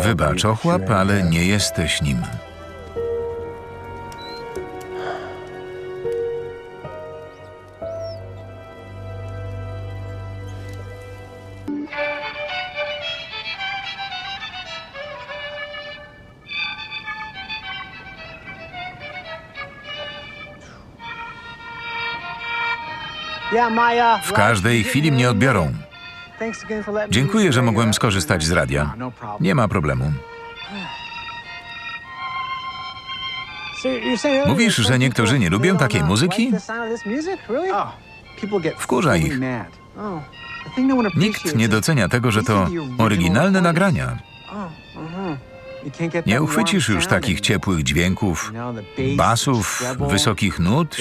Wybacz, ochłap, ale nie jesteś nim. W każdej chwili mnie odbiorą. Dziękuję, że mogłem skorzystać z radia. Nie ma problemu. Mówisz, że niektórzy nie lubią takiej muzyki? Wkurza ich. Nikt nie docenia tego, że to oryginalne nagrania. Nie uchwycisz już takich ciepłych dźwięków, basów, wysokich nut,